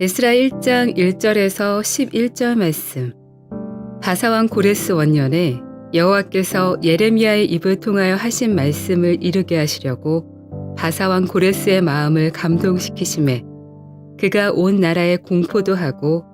에스라 1장 1절에서 11절 말씀. 바사왕 고레스 원년에 여호와께서 예레미야의 입을 통하여 하신 말씀을 이루게 하시려고 바사왕 고레스의 마음을 감동시키심에 그가 온 나라에 공포도 하고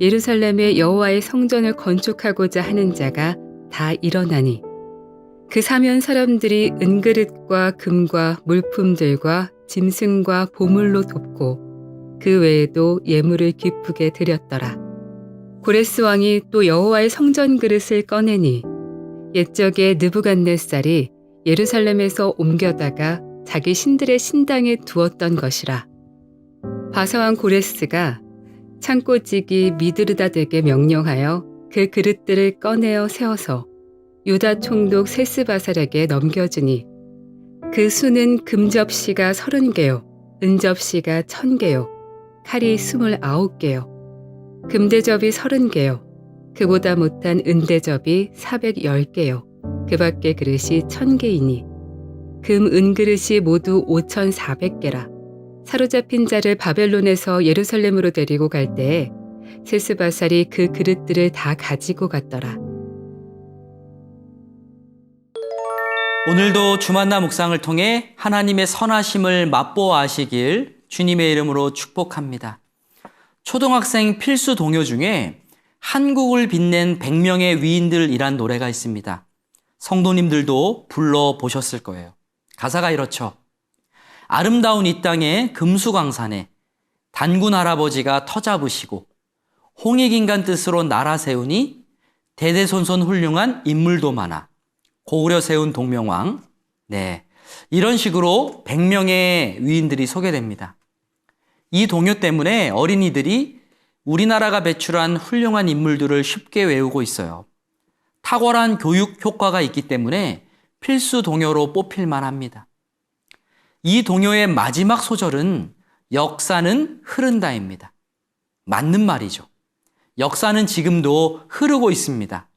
예루살렘의 여호와의 성전을 건축하고자 하는 자가 다 일어나니 그 사면 사람들이 은그릇과 금과 물품들과 짐승과 보물로 돕고 그 외에도 예물을 기쁘게 드렸더라. 고레스 왕이 또 여호와의 성전 그릇을 꺼내니 옛적에 느부갓네살이 예루살렘에서 옮겨다가 자기 신들의 신당에 두었던 것이라. 바사왕 고레스가 창고지기 미드르다에게 명령하여 그 그릇들을 꺼내어 세워서 유다 총독 세스바살에게 넘겨주니 그 수는 금접시가 서른 개요, 은접시가 천 개요, 칼이 스물아홉 개요, 금대접이 서른 개요, 그보다 못한 은대접이 사백열 개요, 그 밖의 그릇이 천 개이니 금 은그릇이 모두 오천사백 개라. 사로잡힌 자를 바벨론에서 예루살렘으로 데리고 갈 때에 세스바살이 그 그릇들을 다 가지고 갔더라. 오늘도 주만나 묵상을 통해 하나님의 선하심을 맛보아 하시길 주님의 이름으로 축복합니다. 초등학생 필수 동요 중에 한국을 빛낸 100명의 위인들이란 노래가 있습니다. 성도님들도 불러보셨을 거예요. 가사가 이렇죠. 아름다운 이 땅에 금수강산에 단군 할아버지가 터잡으시고 홍익인간 뜻으로 나라 세우니 대대손손 훌륭한 인물도 많아 고구려 세운 동명왕 네 이런 식으로 100명의 위인들이 소개됩니다. 이 동요 때문에 어린이들이 우리나라가 배출한 훌륭한 인물들을 쉽게 외우고 있어요. 탁월한 교육 효과가 있기 때문에 필수 동요로 뽑힐 만합니다. 이 동요의 마지막 소절은 역사는 흐른다입니다. 맞는 말이죠. 역사는 지금도 흐르고 있습니다.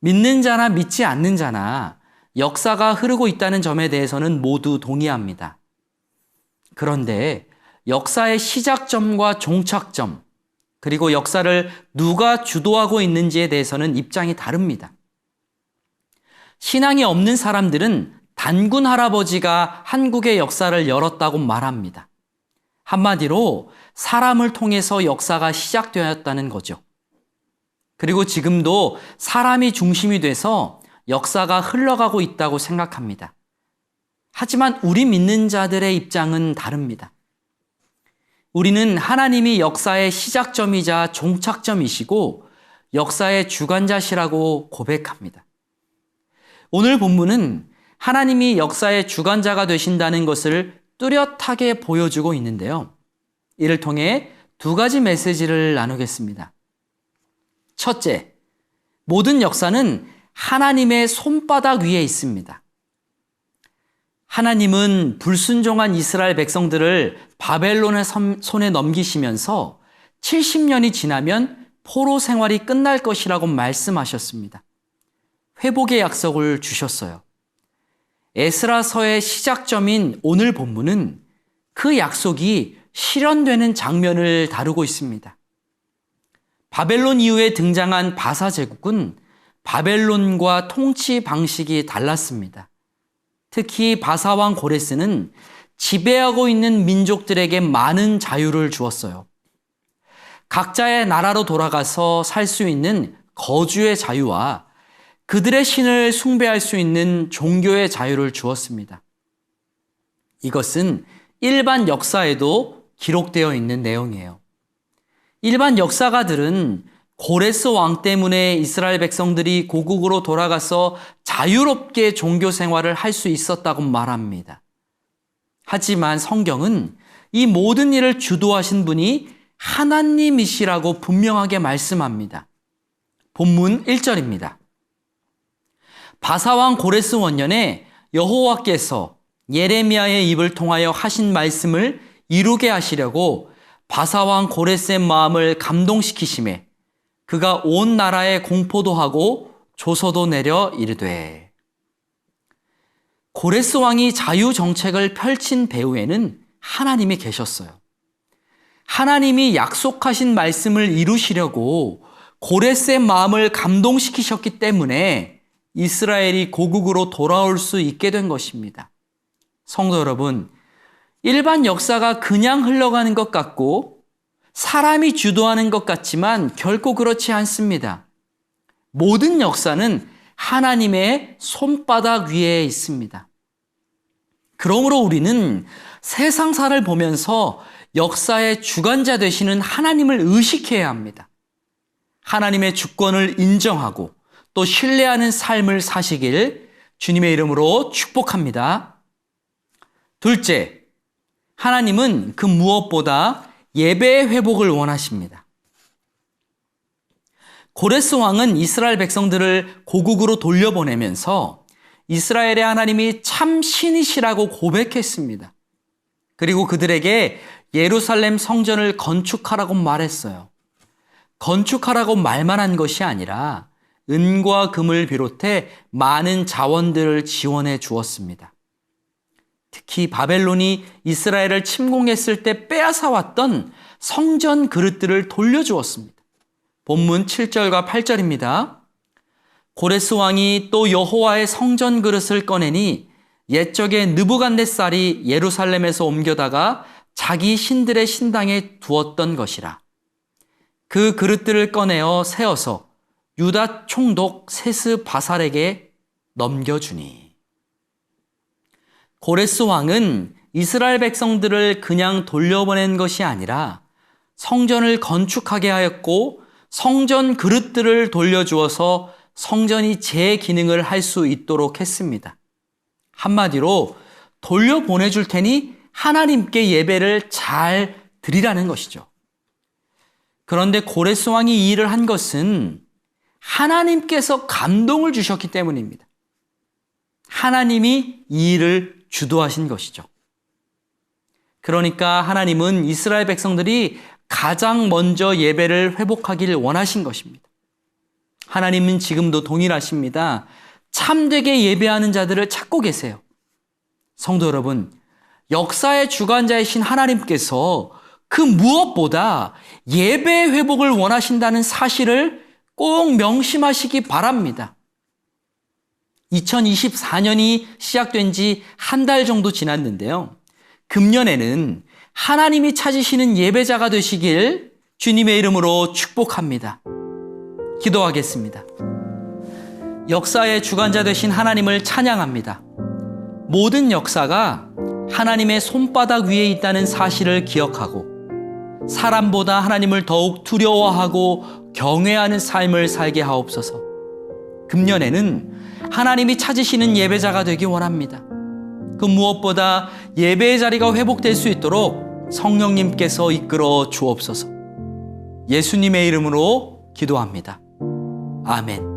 믿는 자나 믿지 않는 자나 역사가 흐르고 있다는 점에 대해서는 모두 동의합니다. 그런데 역사의 시작점과 종착점, 그리고 역사를 누가 주도하고 있는지에 대해서는 입장이 다릅니다. 신앙이 없는 사람들은 단군 할아버지가 한국의 역사를 열었다고 말합니다. 한마디로 사람을 통해서 역사가 시작되었다는 거죠. 그리고 지금도 사람이 중심이 돼서 역사가 흘러가고 있다고 생각합니다. 하지만 우리 믿는 자들의 입장은 다릅니다. 우리는 하나님이 역사의 시작점이자 종착점이시고 역사의 주관자시라고 고백합니다. 오늘 본문은 하나님이 역사의 주관자가 되신다는 것을 뚜렷하게 보여주고 있는데요. 이를 통해 두 가지 메시지를 나누겠습니다. 첫째, 모든 역사는 하나님의 손바닥 위에 있습니다. 하나님은 불순종한 이스라엘 백성들을 바벨론의 손에 넘기시면서 70년이 지나면 포로 생활이 끝날 것이라고 말씀하셨습니다. 회복의 약속을 주셨어요. 에스라서의 시작점인 오늘 본문은 그 약속이 실현되는 장면을 다루고 있습니다. 바벨론 이후에 등장한 바사 제국은 바벨론과 통치 방식이 달랐습니다. 특히 바사왕 고레스는 지배하고 있는 민족들에게 많은 자유를 주었어요. 각자의 나라로 돌아가서 살 수 있는 거주의 자유와 그들의 신을 숭배할 수 있는 종교의 자유를 주었습니다. 이것은 일반 역사에도 기록되어 있는 내용이에요. 일반 역사가들은 고레스 왕 때문에 이스라엘 백성들이 고국으로 돌아가서 자유롭게 종교 생활을 할 수 있었다고 말합니다. 하지만 성경은 이 모든 일을 주도하신 분이 하나님이시라고 분명하게 말씀합니다. 본문 1절입니다. 바사왕 고레스 원년에 여호와께서 예레미야의 입을 통하여 하신 말씀을 이루게 하시려고 바사왕 고레스의 마음을 감동시키심에 그가 온 나라에 공포도 하고 조서도 내려 이르되 고레스 왕이 자유 정책을 펼친 배후에는 하나님이 계셨어요. 하나님이 약속하신 말씀을 이루시려고 고레스의 마음을 감동시키셨기 때문에 이스라엘이 고국으로 돌아올 수 있게 된 것입니다. 성도 여러분, 일반 역사가 그냥 흘러가는 것 같고 사람이 주도하는 것 같지만 결코 그렇지 않습니다. 모든 역사는 하나님의 손바닥 위에 있습니다. 그러므로 우리는 세상사를 보면서 역사의 주관자 되시는 하나님을 의식해야 합니다. 하나님의 주권을 인정하고 또 신뢰하는 삶을 사시길 주님의 이름으로 축복합니다. 둘째, 하나님은 그 무엇보다 예배의 회복을 원하십니다. 고레스 왕은 이스라엘 백성들을 고국으로 돌려보내면서 이스라엘의 하나님이 참 신이시라고 고백했습니다. 그리고 그들에게 예루살렘 성전을 건축하라고 말했어요. 건축하라고 말만 한 것이 아니라 은과 금을 비롯해 많은 자원들을 지원해 주었습니다. 특히 바벨론이 이스라엘을 침공했을 때 빼앗아왔던 성전 그릇들을 돌려주었습니다. 본문 7절과 8절입니다. 고레스 왕이 또 여호와의 성전 그릇을 꺼내니 옛적에 느부갓네살이 예루살렘에서 옮겨다가 자기 신들의 신당에 두었던 것이라. 그 그릇들을 꺼내어 세어서 유다 총독 세스 바살에게 넘겨주니. 고레스 왕은 이스라엘 백성들을 그냥 돌려보낸 것이 아니라 성전을 건축하게 하였고 성전 그릇들을 돌려주어서 성전이 제 기능을 할 수 있도록 했습니다. 한마디로 돌려보내줄 테니 하나님께 예배를 잘 드리라는 것이죠. 그런데 고레스 왕이 이 일을 한 것은 하나님께서 감동을 주셨기 때문입니다. 하나님이 이 일을 주도하신 것이죠. 그러니까 하나님은 이스라엘 백성들이 가장 먼저 예배를 회복하기를 원하신 것입니다. 하나님은 지금도 동일하십니다. 참되게 예배하는 자들을 찾고 계세요. 성도 여러분, 역사의 주관자이신 하나님께서 그 무엇보다 예배 회복을 원하신다는 사실을 꼭 명심하시기 바랍니다. 2024년이 시작된 지 한 달 정도 지났는데요. 금년에는 하나님이 찾으시는 예배자가 되시길 주님의 이름으로 축복합니다. 기도하겠습니다. 역사의 주관자 되신 하나님을 찬양합니다. 모든 역사가 하나님의 손바닥 위에 있다는 사실을 기억하고 사람보다 하나님을 더욱 두려워하고 경외하는 삶을 살게 하옵소서. 금년에는 하나님이 찾으시는 예배자가 되기 원합니다. 그 무엇보다 예배의 자리가 회복될 수 있도록 성령님께서 이끌어 주옵소서. 예수님의 이름으로 기도합니다. 아멘.